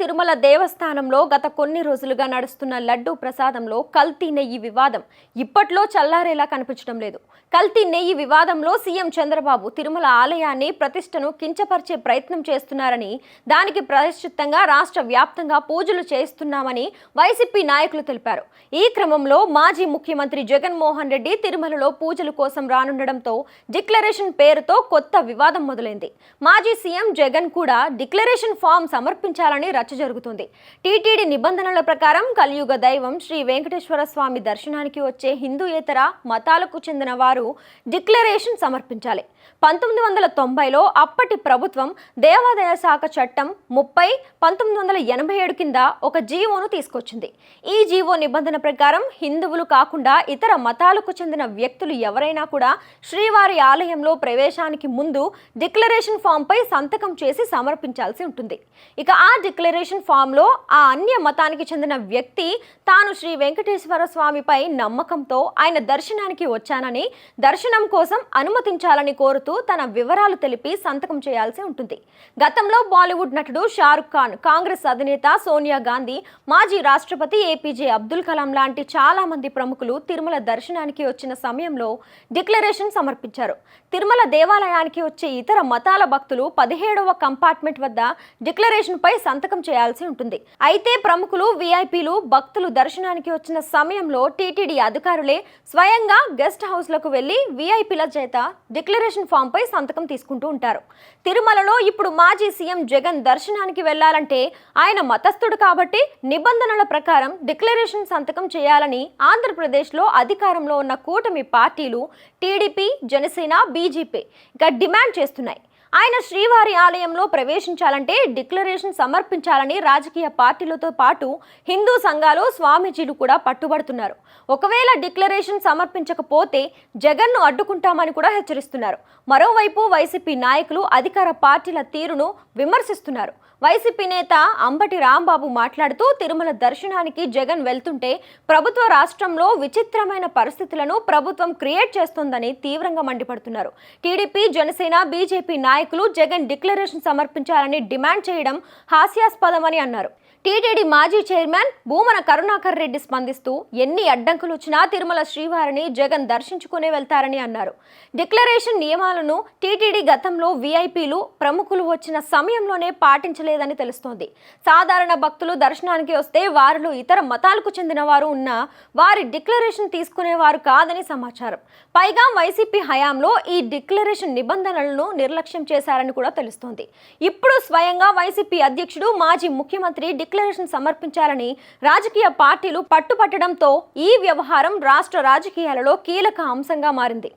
తిరుమల దేవస్థానంలో గత కొన్ని రోజులుగా నడుస్తున్న లడ్డూ ప్రసాదంలో కల్తీ నెయ్యి వివాదం ఇప్పట్లో చల్లారేలా కనిపించడం లేదు. కల్తీ నెయ్యి వివాదంలో సీఎం చంద్రబాబు తిరుమల ఆలయాన్ని ప్రతిష్టను కించపరిచే ప్రయత్నం చేస్తున్నారని దానికి ప్రాయశ్చిత్తంగా రాష్ట్ర వ్యాప్తంగా పూజలు చేస్తున్నామని వైసీపీ నాయకులు తెలిపారు. ఈ క్రమంలో మాజీ ముఖ్యమంత్రి జగన్మోహన్ రెడ్డి తిరుమలలో పూజల కోసం రానుండడంతో డిక్లరేషన్ పేరుతో కొత్త వివాదం మొదలైంది. మాజీ సీఎం జగన్ కూడా డిక్లరేషన్ ఫామ్ సమర్పించాలని చర్చ జరుగుతుంది. టీటీడీ నిబంధనల ప్రకారం కలియుగ దైవం శ్రీ వెంకటేశ్వర స్వామి దర్శనానికి వచ్చే హిందూయేతర మతాలకు చెందిన వారు డిక్లరేషన్ సమర్పించాలి. పంతొమ్మిది వందల తొంభైలో అప్పటి ప్రభుత్వం దేవాదాయ శాఖ చట్టం ముప్పై పంతొమ్మిది వందల ఎనభై ఏడు కింద ఒక జీవోను తీసుకొచ్చింది. ఈ జీవో నిబంధన ప్రకారం హిందువులు కాకుండా ఇతర మతాలకు చెందిన వ్యక్తులు ఎవరైనా కూడా శ్రీవారి ఆలయంలో ప్రవేశానికి ముందు డిక్లరేషన్ ఫామ్పై సంతకం చేసి సమర్పించాల్సి ఉంటుంది. ఇక ఆ డిక్లరేషన్ ఫామ్లో ఆ అన్య మతానికి చెందిన వ్యక్తి తాను శ్రీ వెంకటేశ్వర స్వామిపై నమ్మకంతో ఆయన దర్శనానికి వచ్చానని దర్శనం కోసం అనుమతించాలని కోరుతూ తన వివరాలు తెలిపి సంతకం చేయాల్సి ఉంటుంది. గతంలో బాలీవుడ్ నటుడు షారుఖ్ ఖాన్ కాంగ్రెస్ అధినేత సోనియా గాంధీ మాజీ రాష్ట్రపతి ఏపీజే అబ్దుల్ కలాం లాంటి చాలా మంది ప్రముఖులు తిరుమల దర్శనానికి వచ్చిన సమయంలో డిక్లరేషన్ సమర్పించారు. తిరుమల దేవాలయానికి వచ్చే ఇతర మతాల భక్తులు పదిహేడవ కంపార్ట్మెంట్ వద్ద డిక్లరేషన్ పై సంతకం చేయాల్సి ఉంటుంది. అయితే ప్రముఖులు వీఐపీలు భక్తులు దర్శనానికి వచ్చిన సమయంలో టీటీడీ అధికారులే స్వయంగా గెస్ట్ హౌస్లకు వెళ్ళి వీఐపీల చేత డిక్లరేషన్ ఫామ్ పై సంతకం తీసుకుంటూ ఉంటారు. తిరుమలలో ఇప్పుడు మాజీ సీఎం జగన్ దర్శనానికి వెళ్ళాలంటే ఆయన మతస్థుడు కాబట్టి నిబంధనల ప్రకారం డిక్లరేషన్ సంతకం చేయాలని ఆంధ్రప్రదేశ్లో అధికారంలో ఉన్న కూటమి పార్టీలు టీడీపీ జనసేన బీజేపీ ఇక డిమాండ్ చేస్తున్నాయి. ఆయన శ్రీవారి ఆలయంలో ప్రవేశించాలంటే డిక్లరేషన్ సమర్పించాలని రాజకీయ పార్టీలతో పాటు హిందూ సంఘాలు స్వామీజీలు కూడా పట్టుబడుతున్నారు. ఒకవేళ డిక్లరేషన్ సమర్పించకపోతే జగన్ను అడ్డుకుంటామని కూడా హెచ్చరిస్తున్నారు. మరోవైపు వైసీపీ నాయకులు అధికార పార్టీల తీరును విమర్శిస్తున్నారు. వైసీపీ నేత అంబటి రాంబాబు మాట్లాడుతూ తిరుమల దర్శనానికి జగన్ వెళ్తుంటే ప్రభుత్వ రాష్ట్రంలో విచిత్రమైన పరిస్థితులను ప్రభుత్వం క్రియేట్ చేస్తోందని తీవ్రంగా మండిపడుతున్నారు. టీడీపీ జనసేన బీజేపీ నాయకులు జగన్ డిక్లరేషన్ సమర్పించాలని డిమాండ్ చేయడం హాస్యాస్పదమని అన్నారు. టీటీడీ మాజీ చైర్మన్ భూమన కరుణాకర్ రెడ్డి స్పందిస్తూ ఎన్ని అడ్డంకులు వచ్చినా తిరుమల శ్రీవారిని జగన్ దర్శించుకునే వెళ్తారని అన్నారు. డిక్లరేషన్ నియమాలను టీటీడీ గతంలో వీఐపీలు ప్రముఖులు వచ్చిన సమయంలోనే పాటించలేదని తెలుస్తోంది. సాధారణ భక్తులు దర్శనానికి వస్తే వారిలో ఇతర మతాలకు చెందిన వారు ఉన్నా వారి డిక్లరేషన్ తీసుకునేవారు కాదని సమాచారం. పైగా వైసీపీ హయాంలో ఈ డిక్లరేషన్ నిబంధనలను నిర్లక్ష్యం చేశారని కూడా తెలుస్తోంది. ఇప్పుడు స్వయంగా వైసీపీ అధ్యక్షుడు మాజీ ముఖ్యమంత్రి డిక్లరేషన్ సమర్పించాలని రాజకీయ పార్టీలు పట్టుపట్టడంతో ఈ వ్యవహారం రాష్ట్ర రాజకీయాలలో కీలక అంశంగా మారింది.